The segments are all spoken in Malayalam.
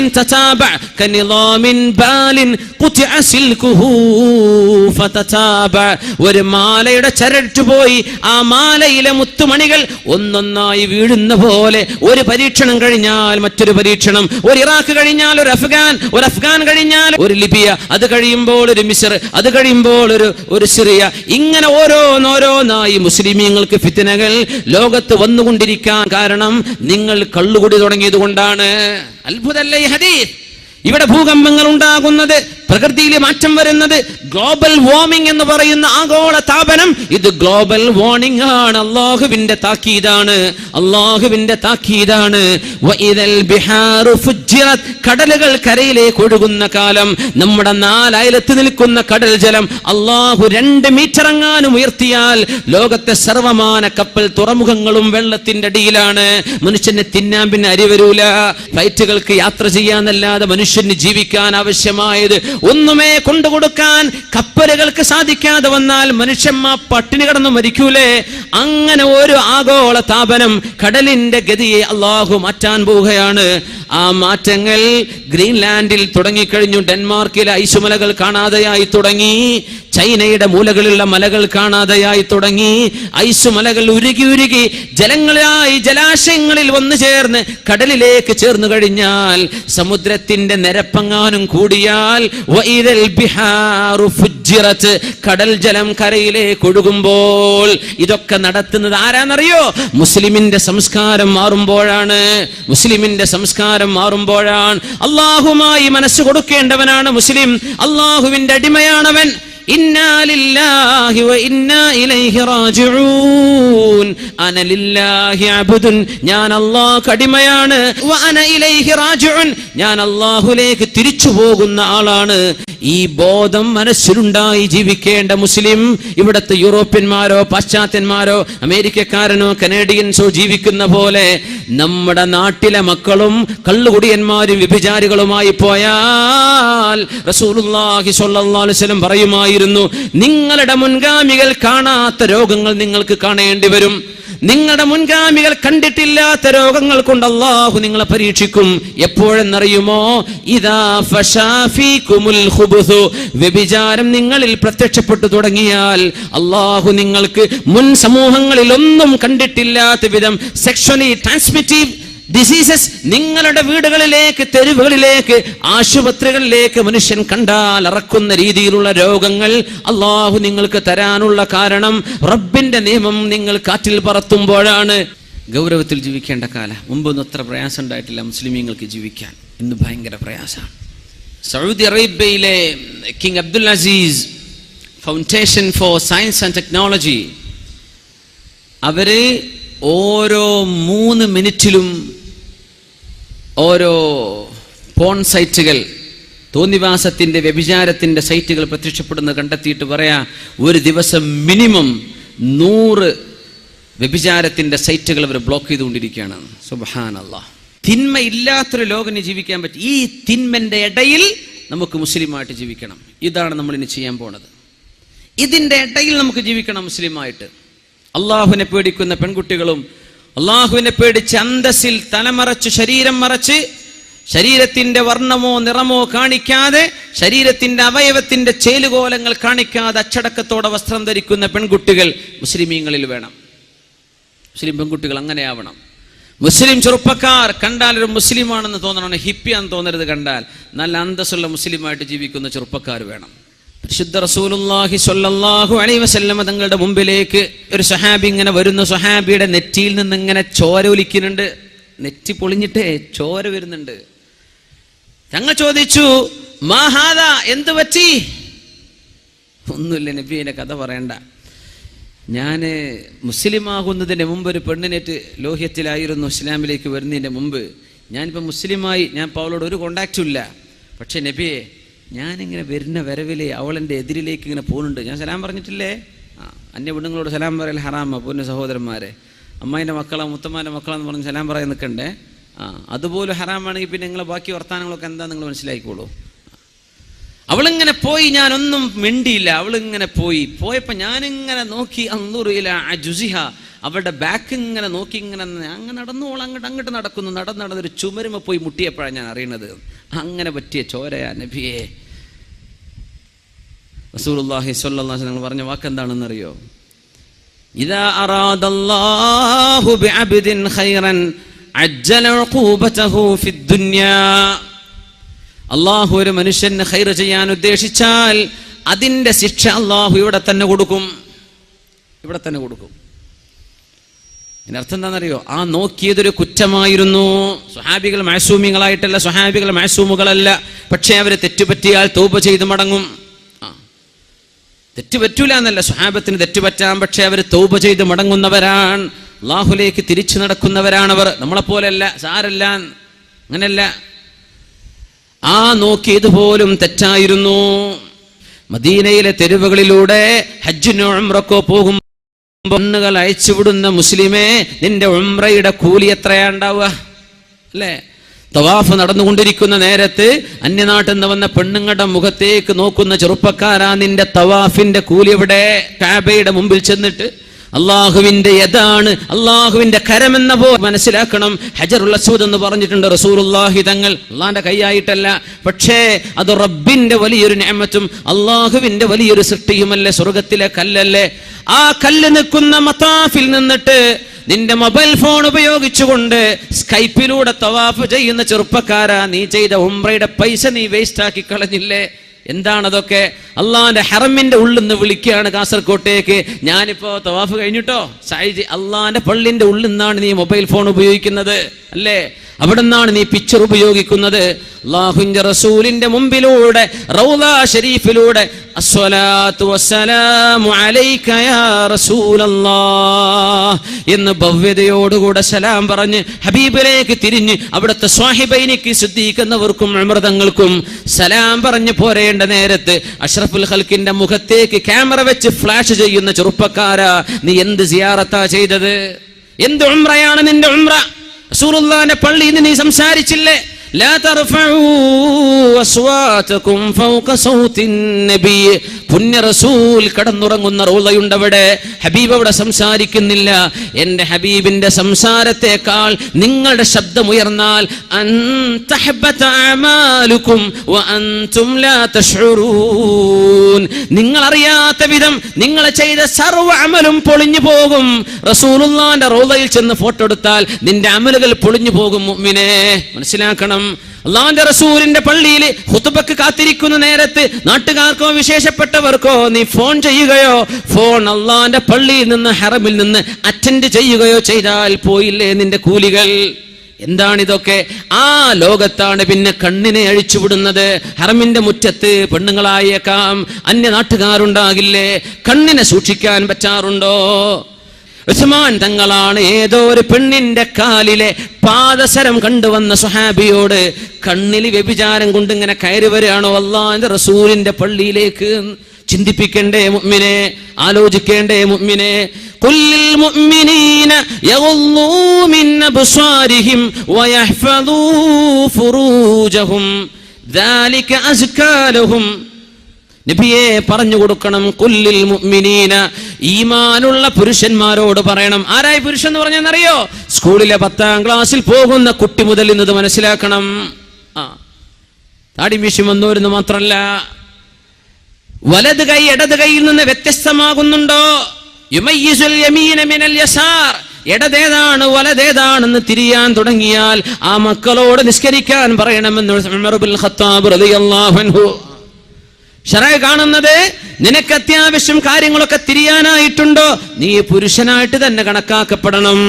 തതാബ കനിളാമിൻ ബാലിൻ ഖുതിഅ സിൽകുഹു ഫതതാബ ഒരു മാലയുടെ ചരട്ടു പോയി ആ മാലയിലെ മുത്തുമണികൾ ഒന്നൊന്നായി വീഴുന്ന പോലെ ഒരു പരീക്ഷണം കഴിഞ്ഞാൽ മറ്റൊരു പരീക്ഷണം. ഒരു ഇറാഖ് കഴിഞ്ഞാൽ ഒരു അഫ്ഗാൻ ഒരു അഫ്ഗാൻ കഴിഞ്ഞാൽ ഒരു ലിബിയ. അത് കഴിയുമ്പോൾ ഒരു മിസർ അത് കഴിയുമ്പോൾ ഒരു ഒരു സിറിയ. ഇങ്ങനെ ഓരോന്നോരോന്നായി മുസ്ലിമീങ്ങൾക്ക് ഫിത്തനകൾ ലോകത്ത് വന്നുകൊണ്ടിരിക്കാൻ കാരണം നിങ്ങൾ കള്ളുകുടി തുടങ്ങിയത് കൊണ്ടാണ്. അത്ഭുതല്ലേ ഹദീസ്. ഇവിടെ ഭൂകമ്പങ്ങൾ ഉണ്ടാകുന്നത് പ്രകൃതിയിൽ മാറ്റം വരുന്നത് ഗ്ലോബൽ വാർമിംഗ് എന്ന് പറയുന്ന ആഗോള താപനം. ഇത് ഗ്ലോബൽ വാർണിംഗ് ആണ്. അള്ളാഹുവിന്റെ താക്കീതാണ്. അള്ളാഹുവിന്റെ താക്കീതാണ്. കടലുകൾ കരയിലേക്ക് ഒഴുകുന്ന കാലം. നമ്മുടെ നാലായിരത്ത് നിൽക്കുന്ന കടൽ ജലം അള്ളാഹു രണ്ട് മീറ്റർ എങ്ങാനും ഉയർത്തിയാൽ ലോകത്തെ സർവമാന കപ്പൽ തുറമുഖങ്ങളും വെള്ളത്തിന്റെ അടിയിലാണ്. മനുഷ്യനെ തിന്നാൻ പിന്നെ അരി വരൂല. ഫ്ലൈറ്റുകൾക്ക് യാത്ര ചെയ്യാന്നല്ലാതെ മനുഷ്യന് ജീവിക്കാൻ ആവശ്യമായത് ഒന്നുമേ കൊണ്ടുകൊടുക്കാൻ കപ്പലുകൾക്ക് സാധിക്കാതെ വന്നാൽ മനുഷ്യന്മാർ പട്ടിണി കടന്ന് മരിക്കൂലേ? അങ്ങനെ ഒരു ആഗോള താപനം കടലിന്റെ ഗതിയെ അള്ളാഹു മാറ്റാൻ പോവുകയാണ്. ആ മാറ്റങ്ങൾ ഗ്രീൻലാൻഡിൽ തുടങ്ങിക്കഴിഞ്ഞു ഡെൻമാർക്കിലെ ഐശുമലകൾ കാണാതെയായി തുടങ്ങി. ചൈനയുടെ മൂലകളിലുള്ള മലകൾ കാണാതെയായി തുടങ്ങി. ഐസുമലകൾ ഉരുകി ഉരുകി ജലങ്ങളായി ജലാശയങ്ങളിൽ വന്നു ചേർന്ന് കടലിലേക്ക് ചേർന്നു കഴിഞ്ഞാൽ സമുദ്രത്തിന്റെ നിരപ്പങ്ങാനും കൂടിയാൽ കടൽ ജലം കരയിലേക്ക് ഒഴുകുമ്പോൾ ഇതൊക്കെ നടത്തുന്നത് ആരാന്നറിയോ? മുസ്ലിമിന്റെ സംസ്കാരം മാറുമ്പോഴാണ്. മുസ്ലിമിന്റെ സംസ്കാരം മാറുമ്പോഴാണ്. അള്ളാഹുമായി മനസ്സ് കൊടുക്കേണ്ടവനാണ് മുസ്ലിം. അള്ളാഹുവിന്റെ അടിമയാണവൻ. ഞാൻ അടിമയാണ്. ഞാൻ അള്ളാഹുലേക്ക് തിരിച്ചു പോകുന്ന ആളാണ്. ഈ ബോധം മനസ്സിലുണ്ടായി ജീവിക്കേണ്ട മുസ്ലിം ഇവിടുത്തെ യൂറോപ്യന്മാരോ പാശ്ചാത്യന്മാരോ അമേരിക്കക്കാരനോ കനേഡിയൻസോ ജീവിക്കുന്ന പോലെ നമ്മുടെ നാട്ടിലെ മക്കളും കള്ളുകുടിയന്മാരും വ്യഭിചാരികളുമായി പോയാൽ റസൂലുള്ളാഹി സ്വല്ലല്ലാഹു അലൈഹി വസല്ലം പറയുമായിരുന്നു നിങ്ങളുടെ മുൻഗാമികൾ കാണാത്ത രോഗങ്ങൾ നിങ്ങൾക്ക് കാണേണ്ടി വരും. നിങ്ങളുടെ മുൻഗാമികൾ കണ്ടിട്ടില്ലാത്ത രോഗങ്ങൾ കൊണ്ട് അള്ളാഹു നിങ്ങളെ പരീക്ഷിക്കും. എപ്പോഴെന്നറിയുമോ? വ്യഭിചാരം നിങ്ങളിൽ പ്രത്യക്ഷപ്പെട്ടു തുടങ്ങിയാൽ അള്ളാഹു നിങ്ങൾക്ക് മുൻ സമൂഹങ്ങളിൽ ഒന്നും കണ്ടിട്ടില്ലാത്ത വിധം സെക്ഷലി ട്രാൻസ്മിറ്റീവ് ഡിസീസസ് നിങ്ങളുടെ വീടുകളിലേക്ക് തെരുവുകളിലേക്ക് ആശുപത്രികളിലേക്ക് മനുഷ്യൻ കണ്ടാൽ ഇറക്കുന്ന രീതിയിലുള്ള രോഗങ്ങൾ അള്ളാഹു നിങ്ങൾക്ക് തരാനുള്ള കാരണം റബ്ബിന്റെ നിയമം നിങ്ങൾ കാറ്റിൽ പറത്തുമ്പോഴാണ്. ഗൗരവത്തിൽ ജീവിക്കേണ്ട കാലം. മുമ്പൊന്നും അത്ര പ്രയാസം ഉണ്ടായിട്ടില്ല മുസ്ലിമീങ്ങൾക്ക് ജീവിക്കാൻ. ഇന്ന് ഭയങ്കര പ്രയാസമാണ്. സൗദി അറേബ്യയിലെ king Abdul Aziz foundation for science and technology അവർ ഓരോ മൂന്ന് മിനിറ്റിലും ഓരോ പോൺ സൈറ്റുകൾ തോന്നിവാസത്തിന്റെ വ്യഭിചാരത്തിന്റെ സൈറ്റുകൾ പ്രത്യക്ഷപ്പെടുന്നത് കണ്ടെത്തിയിട്ട് പറയാ ഒരു ദിവസം മിനിമം നൂറ് വ്യഭിചാരത്തിന്റെ സൈറ്റുകൾ അവർ ബ്ലോക്ക് ചെയ്തുകൊണ്ടിരിക്കുകയാണ്. അള്ളാഹ് തിന്മ ഇല്ലാത്തൊരു ലോകം ഇനി ജീവിക്കാൻ പറ്റും ഈ തിന്മന്റെ ഇടയിൽ നമുക്ക് മുസ്ലിമായിട്ട് ജീവിക്കണം. ഇതാണ് നമ്മൾ ഇനി ചെയ്യാൻ പോണത്. ഇതിന്റെ ഇടയിൽ നമുക്ക് ജീവിക്കണം മുസ്ലിമായിട്ട്. അള്ളാഹുവിനെ പേടിക്കുന്ന പെൺകുട്ടികളും അള്ളാഹുവിനെ പേടിച്ച് അന്തസ്സിൽ തലമറച്ച് ശരീരം മറച്ച് ശരീരത്തിന്റെ വർണമോ നിറമോ കാണിക്കാതെ ശരീരത്തിന്റെ അവയവത്തിന്റെ ചേലുകോലങ്ങൾ കാണിക്കാതെ അച്ചടക്കത്തോടെ വസ്ത്രം ധരിക്കുന്ന പെൺകുട്ടികൾ മുസ്ലിമീങ്ങളിൽ വേണം. മുസ്ലിം പെൺകുട്ടികൾ അങ്ങനെയാവണം. മുസ്ലിം ചെറുപ്പക്കാർ കണ്ടാൽ ഒരു മുസ്ലിമാണെന്ന് തോന്നണം? ഹിപ്പിയാന്ന് തോന്നരുത് കണ്ടാൽ. നല്ല അന്തസ്സുള്ള മുസ്ലിമായിട്ട് ജീവിക്കുന്ന ചെറുപ്പക്കാർ വേണം. പരിശുദ്ധ റസൂലുള്ളാഹി സ്വല്ലല്ലാഹു അലൈഹി വസല്ലമ തങ്ങളുടെ മുമ്പിലേക്ക് ഒരു സഹാബി ഇങ്ങനെ വരുന്ന. സഹാബിയുടെ നെറ്റിയിൽ നിന്ന് ഇങ്ങനെ ചോര ഒലിക്കുന്നുണ്ട്. നെറ്റി പൊളിഞ്ഞിട്ടേ ചോര വരുന്നുണ്ട്. തങ്ങൾ ചോദിച്ചു മാഹാദ എന്ത് പറ്റി? ഒന്നുമില്ല നബിയുടെ കഥ പറയണ്ട. ഞാൻ മുസ്ലിമാകുന്നതിന് മുമ്പ് ഒരു പെണ്ണിനേറ്റ് ലോഹ്യത്തിലായിരുന്നു ഇസ്ലാമിലേക്ക് വരുന്നതിന്റെ മുമ്പ്. ഞാനിപ്പോൾ മുസ്ലിമായി ഞാൻ ഇപ്പോൾ അവളോട് ഒരു കോണ്ടാക്റ്റും ഇല്ല. പക്ഷേ നബിയെ ഞാനിങ്ങനെ വരുന്ന വരവിലെ അവളെന്റെ എതിരിലേക്ക് ഇങ്ങനെ പോകുന്നുണ്ട്. ഞാൻ സലാം പറഞ്ഞിട്ടില്ലേ? അന്യ പെണ്ണുങ്ങളോട് സലാം പറയൽ ഹറാമ പൊന്നു സഹോദരന്മാരെ. അമ്മായിന്റെ മക്കളാ മുത്തമ്മാന്റെ മക്കളാന്ന് പറഞ്ഞ് സലാം പറയാൻ നിൽക്കണ്ടേ ആ അതുപോലെ ഹറാമാണെങ്കിൽ പിന്നെ നിങ്ങളെ ബാക്കി വർത്തമാനങ്ങളൊക്കെ എന്താ നിങ്ങൾ മനസ്സിലാക്കിക്കോളൂ. അവളിങ്ങനെ പോയി ഞാനൊന്നും മിണ്ടിയില്ല. അവളിങ്ങനെ പോയി. പോയപ്പോൾ ഞാനിങ്ങനെ നോക്കി അന്നൂറിയില്ല ആ ജുസിഹ അവളുടെ ബാക്ക് ഇങ്ങനെ നോക്കി ഇങ്ങനെ അങ്ങനെ നടന്നു അവൾ അങ്ങോട്ട് അങ്ങോട്ട് നടക്കുന്നു. നടന്ന് നടന്നൊരു ചുമരുമ പോയി മുട്ടിയപ്പോഴാണ് ഞാൻ അറിയണത്. അങ്ങനെ പറ്റിയ ചോരയാ നബിയെ. റസൂലുള്ളാഹി സ്വല്ലല്ലാഹു അലൈഹി വസല്ലം പറഞ്ഞ വാക്ക് എന്താണെന്നറിയോ ഇദാ അറാദല്ലാഹു ബിഅബ്ദിൻ ഖൈറൻ അജ്ജല ഉഖൂബതഹു ഫിദ്ദുനിയാ അള്ളാഹു ഒരു മനുഷ്യന് ഖൈർ ചെയ്യാൻ ഉദ്ദേശിച്ചാൽ അതിന്റെ ശിക്ഷ അള്ളാഹു ഇവിടെ തന്നെ കൊടുക്കും. ഇവിടെ തന്നെ കൊടുക്കും. അതിനർത്ഥം എന്താണെന്നറിയോ? ആ നോക്കിയതൊരു കുറ്റമായിരുന്നു. സ്വഹാബികൾ മാസൂമികളായിട്ടല്ല സ്വഹാബികൾ മാസൂമുകളല്ല. പക്ഷേ അവരെ തെറ്റുപറ്റിയാൽ തൗബ ചെയ്ത് മടങ്ങും. ആ തെറ്റ് പറ്റൂല എന്നല്ല. സ്വഹാബത്തിന് തെറ്റുപറ്റാം. പക്ഷേ അവർ തൗബ ചെയ്ത് മടങ്ങുന്നവരാണ്. അള്ളാഹുലേക്ക് തിരിച്ചു നടക്കുന്നവരാണവർ നമ്മളെപ്പോലെയല്ല സാരല്ല അങ്ങനെയല്ല ആ നോക്കിയത് പോലും തെറ്റായിരുന്നു. മദീനയിലെ തെരുവുകളിലൂടെ ഹജ്ജിനോ ഉംറക്കോ പോകും പെണ്ണുകൾ അയച്ചുവിടുന്ന മുസ്ലിമേ നിന്റെ ഉംറയുടെ കൂലി എത്രയാ ഉണ്ടാവുക? അല്ലേ? തവാഫ് നടന്നുകൊണ്ടിരിക്കുന്ന നേരത്ത് അന്യനാട്ടിൽ നിന്ന് വന്ന പെണ്ണുങ്ങളുടെ മുഖത്തേക്ക് നോക്കുന്ന ചെറുപ്പക്കാരാ നിന്റെ തവാഫിന്റെ കൂലി ഇവിടെ കാബയുടെ മുമ്പിൽ ചെന്നിട്ട് അള്ളാഹുവിന്റെ യഥാണ് അള്ളാഹുവിന്റെ കരമെന്ന പോ മനസ്സിലാക്കണം. ഹജറുൽ അസൂദ് എന്ന് പറഞ്ഞിട്ടുണ്ട് റസൂലുള്ളാഹി തങ്ങൾ. അള്ളാന്റെ കൈയായിട്ടല്ല പക്ഷേ അത് റബ്ബിന്റെ വലിയൊരു നേമത്തും അള്ളാഹുവിന്റെ വലിയൊരു സൃഷ്ടിയുമല്ലേ സ്വർഗത്തിലെ കല്ലല്ലേ? ആ കല്ല് നിൽക്കുന്ന മതാഫിൽ നിന്നിട്ട് നിന്റെ മൊബൈൽ ഫോൺ ഉപയോഗിച്ചുകൊണ്ട് സ്കൈപ്പിലൂടെ തവാഫ് ചെയ്യുന്ന ചെറുപ്പക്കാരാ നീ ചെയ്ത ഉംറയുടെ പൈസ നീ വേസ്റ്റ് ആക്കി കളഞ്ഞില്ലേ? എന്താണതൊക്കെ? അള്ളാന്റെ ഹറമിന്റെ ഉള്ളിൽ നിന്ന് വിളിക്കുകയാണ് കാസർകോട്ടേക്ക്. ഞാനിപ്പോ തവാഫ് കഴിഞ്ഞിട്ടോ? സായിജി അള്ളാന്റെ പള്ളിന്റെ ഉള്ളിൽ നിന്നാണ് നീ മൊബൈൽ ഫോൺ ഉപയോഗിക്കുന്നത്. അല്ലേ? അവിടെ നിന്നാണ് നീ പിക്ചർ ഉപയോഗിക്കുന്നത്. അള്ളാഹുന്റെ റസൂലിന്റെ മുമ്പിലൂടെ റൗദ ഷരീഫിലൂടെ എന്ന് ഭവ്യതയോടുകൂടെ സലാം പറഞ്ഞ് ഹബീബിലേക്ക് തിരിഞ്ഞ് അവിടുത്തെ സ്വാഹിബൈനിക്ക് ശുദ്ധീകരിക്കുന്നവർക്കും അമൃതങ്ങൾക്കും സലാം പറഞ്ഞ് പോരേണ്ട നേരത്ത് അഷ്റഫുൽ ഹൽക്കിന്റെ മുഖത്തേക്ക് ക്യാമറ വെച്ച് ഫ്ലാഷ് ചെയ്യുന്ന ചെറുപ്പക്കാരാ. നീ എന്ത് സിയാറത്താ ചെയ്തത്? എന്ത് ഉംറയാണ് നിന്റെ ഉംറ? റസൂലുള്ളാഹിന്റെ പള്ളിയിൽ നിന്ന് നീ സംസാരിച്ചില്ലേ? പുണ്യ റസൂൽ കടന്നുറങ്ങുന്ന റോളയുണ്ടവിടെ. ഹബീബ് അവിടെ സംസാരിക്കുന്നില്ല. എന്റെ ഹബീബിന്റെ സംസാരത്തെക്കാൾ നിങ്ങളുടെ ശബ്ദമുയർന്നാൽ നിങ്ങൾ അറിയാത്ത വിധം നിങ്ങൾ ചെയ്ത സർവ അമലും പൊളിഞ്ഞു പോകും. റസൂലുള്ളാന്റെ റോളയിൽ ചെന്ന് ഫോട്ടോ എടുത്താൽ നിന്റെ അമലുകൾ പൊളിഞ്ഞു പോകും മുമ്മിനെ മനസ്സിലാക്കണം? അള്ളാന്റെ റസൂലിന്റെ പള്ളിയിൽ ഹുത്തുബക്ക് കാത്തിരിക്കുന്ന നേരത്ത് നാട്ടുകാർക്കോ വിശേഷപ്പെട്ടവർക്കോ നീ ഫോൺ ചെയ്യുകയോ ഫോൺ അള്ളാന്റെ പള്ളിയിൽ നിന്ന് ഹറമിൽ നിന്ന് അറ്റൻഡ് ചെയ്യുകയോ ചെയ്താൽ പോയില്ലേ നിന്റെ കൂലികൾ? എന്താണിതൊക്കെ? ആ ലോകത്താണ് പിന്നെ കണ്ണിനെ അഴിച്ചുവിടുന്നത് ഹറമിന്റെ മുറ്റത്ത് പെണ്ണുങ്ങളായേക്കാം. അന്യ നാട്ടുകാരുണ്ടാകില്ലേ കണ്ണിനെ സൂക്ഷിക്കാൻ പറ്റാറുണ്ടോ? ഉസ്മാൻ തങ്ങളാണ് ഏതോ ഒരു പെണ്ണിന്റെ കാലിലെ പാദസരം കണ്ടുവന്ന സുഹാബിയോട് കണ്ണിൽ വ്യഭിചാരം കൊണ്ട് ഇങ്ങനെ കയറി വരികയാണോ അള്ളാന്റെ റസൂലിന്റെ പള്ളിയിലേക്ക് ചിന്തിപ്പിക്കണ്ടേ മുഅ്മിനെ ആലോചിക്കേണ്ടേ മുഅ്മിനെ കുല്ലിൽ മുഅ്മിനീന യഗുള്ളൂ മിൻ അബ്സാരിഹിം വയഹ്ഫദൂ ഫുറൂജഹും ذلك അസ്കാ ലഹും നബിയെ പറഞ്ഞു കൊടുക്കണം കുല്ലിൽ മുഅ്മിനീന. ഈമാനുള്ള പുരുഷന്മാരോട് പറയണം. ആരായി പുരുഷൻ എന്ന് പറഞ്ഞെന്നറിയോ? സ്കൂളിലെ പത്താം ക്ലാസ്സിൽ പോകുന്ന കുട്ടി മുതൽ ഇന്നത് മനസ്സിലാക്കണം. ആ. താടി മീശി വന്നോരെന്ന് മാത്രല്ല. വലത് കൈ ഇടത് കൈയിൽ നിന്ന് വ്യത്യസ്തമാകുന്നുണ്ടോ? ഇടതേതാണ് വലതേതാണെന്ന് തിരിയാൻ തുടങ്ങിയാൽ ആ മക്കളോട് നിസ്കരിക്കാൻ പറയണമെന്ന് ഖത്താബ് റളിയല്ലാഹു അൻഹു ഷറായി കാണുന്നത് നിനക്ക് അത്യാവശ്യം കാര്യങ്ങളൊക്കെ തിരിയാനായിട്ടുണ്ടോ? നീ പുരുഷനായിട്ട് തന്നെ കണക്കാക്കപ്പെടണം.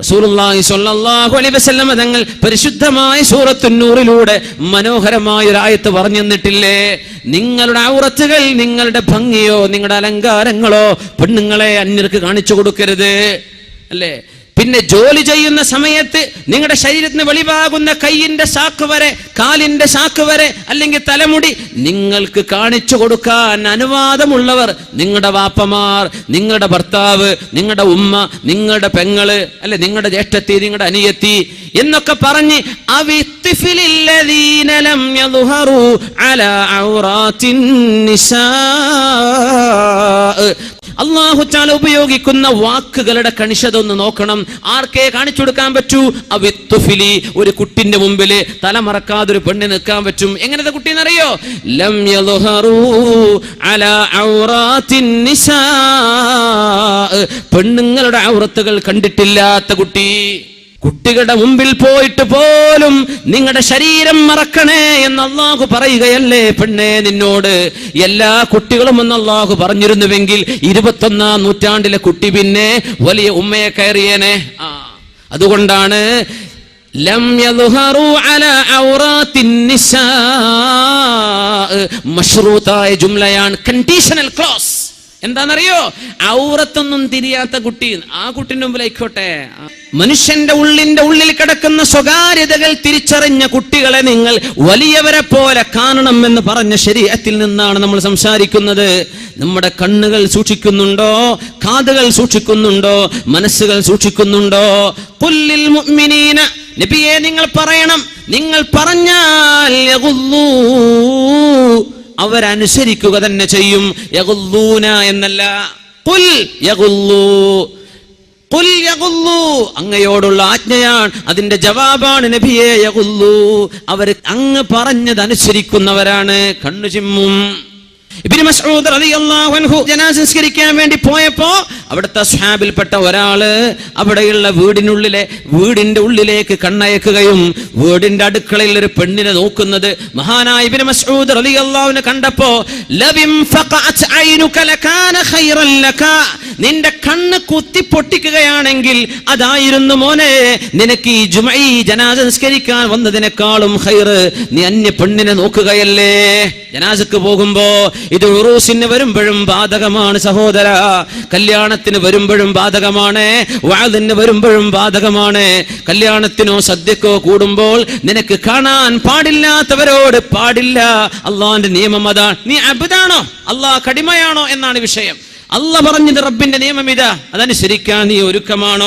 റസൂലുള്ളാഹി സ്വല്ലല്ലാഹു അലൈഹി തങ്ങൾ പരിശുദ്ധമായ സൂറത്തുന്നൂറിലൂടെ മനോഹരമായ ഒരു ആയത്ത് പറഞ്ഞു തന്നിട്ടില്ലേ നിങ്ങളുടെ ഔറത്തുകൾ നിങ്ങളുടെ ഭംഗിയോ നിങ്ങളുടെ അലങ്കാരങ്ങളോ പെണ്ണുങ്ങളെ അന്യർക്ക് കാണിച്ചു കൊടുക്കരുത്. അല്ലേ? പിന്നെ ജോലി ചെയ്യുന്ന സമയത്ത് നിങ്ങളുടെ ശരീരത്തിന് വെളിവാകുന്ന കൈയിന്റെ സാക്ക് വരെ കാലിന്റെ സാക്ക് വരെ അല്ലെങ്കിൽ തലമുടി നിങ്ങൾക്ക് കാണിച്ചു കൊടുക്കാൻ അനുവാദമുള്ളവർ നിങ്ങളുടെ വാപ്പമാർ നിങ്ങളുടെ ഭർത്താവ് നിങ്ങളുടെ ഉമ്മ നിങ്ങളുടെ പെങ്ങൾ അല്ലെ നിങ്ങളുടെ ജ്യേഷ്ഠത്തി നിങ്ങളുടെ അനിയത്തി എന്നൊക്കെ പറഞ്ഞ് അവിത്തിഫിലില്ലദീന ലം യദ്ഹറു അലാ ഔറാത്തിൻ നിസാ അള്ളാഹു ചാല ഉപയോഗിക്കുന്ന വാക്കുകളുടെ കണിശത ഒന്ന് നോക്കണം. ആർക്കേ കാണിച്ചു കൊടുക്കാൻ പറ്റൂ? അവിത്തുഫിലി ഒരു കുട്ടിന്റെ മുമ്പിൽ തലമറക്കാതെ ഒരു പെണ്ണ് നിൽക്കാൻ പറ്റും. എങ്ങനത്തെ കുട്ടി എന്നറിയോ ലം പെണ്ണുങ്ങളുടെ ഔറത്തുകൾ കണ്ടിട്ടില്ലാത്ത കുട്ടി. കുട്ടികളുടെ മുമ്പിൽ പോയിട്ട് പോലും നിങ്ങളുടെ ശരീരം മറക്കണേ എന്ന് അള്ളാഹു പറയുകയല്ലേ പെണ്ണേ നിന്നോട്. എല്ലാ കുട്ടികളും എന്ന് അള്ളാഹു പറഞ്ഞിരുന്നുവെങ്കിൽ ഇരുപത്തൊന്നാം നൂറ്റാണ്ടിലെ കുട്ടി പിന്നെ വലിയ ഉമ്മയെ കയറിയേനെ. ആ അതുകൊണ്ടാണ് ജുംലയാണ് കണ്ടീഷണൽ ക്ലോസ് എന്താണെന്നറിയോ? ഔറത്തൊന്നും തിരിയാത്ത കുട്ടി. ആ കുട്ടിന്റെ മുമ്പിലായിക്കോട്ടെ. മനുഷ്യന്റെ ഉള്ളിന്റെ ഉള്ളിൽ കിടക്കുന്ന സ്വകാര്യതകൾ തിരിച്ചറിഞ്ഞ കുട്ടികളെ നിങ്ങൾ വലിയവരെ പോലെ കാണണം എന്ന് പറഞ്ഞ ശരീരത്തിൽ നിന്നാണ് നമ്മൾ സംസാരിക്കുന്നത്. നമ്മുടെ കണ്ണുകൾ സൂക്ഷിക്കുന്നുണ്ടോ? കാതുകൾ സൂക്ഷിക്കുന്നുണ്ടോ? മനസ്സുകൾ സൂക്ഷിക്കുന്നുണ്ടോ? പുല്ലിൽ മുഅ്മിനീന. നിങ്ങൾ പറയണം. നിങ്ങൾ പറഞ്ഞാൽ അവരനുസരിക്കുക തന്നെ ചെയ്യും. എന്നല്ല. കുൽ അങ്ങയോടുള്ള ആജ്ഞയാണ്. അതിന്റെ ജവാബാണ് നബിയെ യകുല്ലു അവർ അങ്ങ് പറഞ്ഞത് അനുസരിക്കുന്നവരാണ് കണ്ണു ചിമ്മും സംസ്കരിക്കാൻ വേണ്ടി പോയപ്പോ അവിടുത്തെ സ്വാബിൽപ്പെട്ട ഒരാൾ അവിടെയുള്ള വീടിനുള്ളിലെ വീടിന്റെ ഉള്ളിലേക്ക് കണ്ണയക്കുകയും വീടിന്റെ അടുക്കളയിൽ ഒരു പെണ്ണിനെ നോക്കുന്നത് മഹാനായ ഇബ്നു മസ്ഊദ് കണ്ടപ്പോ ലകാന ഖൈറൻ ലക. നിന്റെ കണ്ണ് കുത്തി പൊട്ടിക്കുകയാണെങ്കിൽ അതായിരുന്നു മോനെ നിനക്ക് ഈ ജുമൈ ജനാസംസ്കരിക്കാൻ വന്നതിനേക്കാളും ഹൈറ് നീ അന്യ പെണ്ണിനെ നോക്കുകയല്ലേ? ജനാസക്ക് പോകുമ്പോ ഇത് ഉറൂസിന് വരുമ്പോഴും ബാധകമാണ് സഹോദര. കല്യാണത്തിന് വരുമ്പോഴും ബാധകമാണ്. വാതിന് വരുമ്പോഴും ബാധകമാണ്. കല്യാണത്തിനോ സദ്യക്കോ കൂടുമ്പോൾ നിനക്ക് കാണാൻ പാടില്ലാത്തവരോട് പാടില്ല. അള്ളാന്റെ നിയമം അതാണ് നീ അബുദാണോ? അള്ളാഹ് കടിമയാണോ? എന്നാണ് വിഷയം. അല്ല പറഞ്ഞത് റബ്ബിന്റെ നിയമം ഇതാ. അതനുസരിക്കാൻ നീ ഒരുക്കമാണോ?